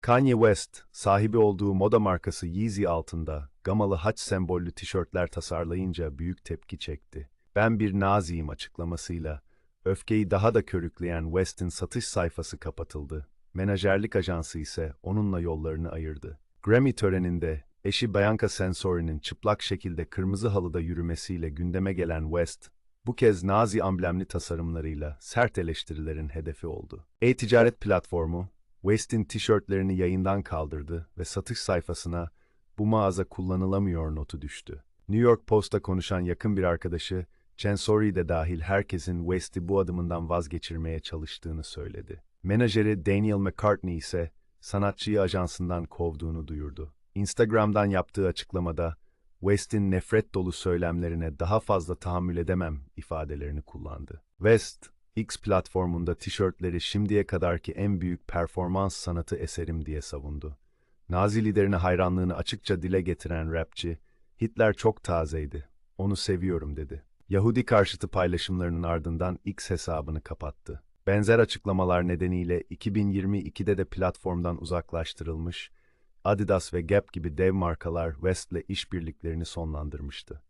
Kanye West, sahibi olduğu moda markası Yeezy altında gamalı haç sembollü tişörtler tasarlayınca büyük tepki çekti. Ben bir naziyim açıklamasıyla öfkeyi daha da körükleyen West'in satış sayfası kapatıldı. Menajerlik ajansı ise onunla yollarını ayırdı. Grammy töreninde eşi Bianca Sensori'nin çıplak şekilde kırmızı halıda yürümesiyle gündeme gelen West, bu kez Nazi amblemli tasarımlarıyla sert eleştirilerin hedefi oldu. E-ticaret platformu, West'in tişörtlerini yayından kaldırdı ve satış sayfasına bu mağaza kullanılamıyor notu düştü. New York Post'a konuşan yakın bir arkadaşı, Censori de dahil herkesin West'i bu adımından vazgeçirmeye çalıştığını söyledi. Menajeri Daniel McCartney ise sanatçıyı ajansından kovduğunu duyurdu. Instagram'dan yaptığı açıklamada, West'in nefret dolu söylemlerine daha fazla tahammül edemem ifadelerini kullandı. West, X platformunda tişörtleri şimdiye kadarki en büyük performans sanatı eserim diye savundu. Nazi liderine hayranlığını açıkça dile getiren rapçi, Hitler çok tazeydi, onu seviyorum dedi. Yahudi karşıtı paylaşımlarının ardından X hesabını kapattı. Benzer açıklamalar nedeniyle 2022'de de platformdan uzaklaştırılmış, Adidas ve Gap gibi dev markalar West'le işbirliklerini sonlandırmıştı.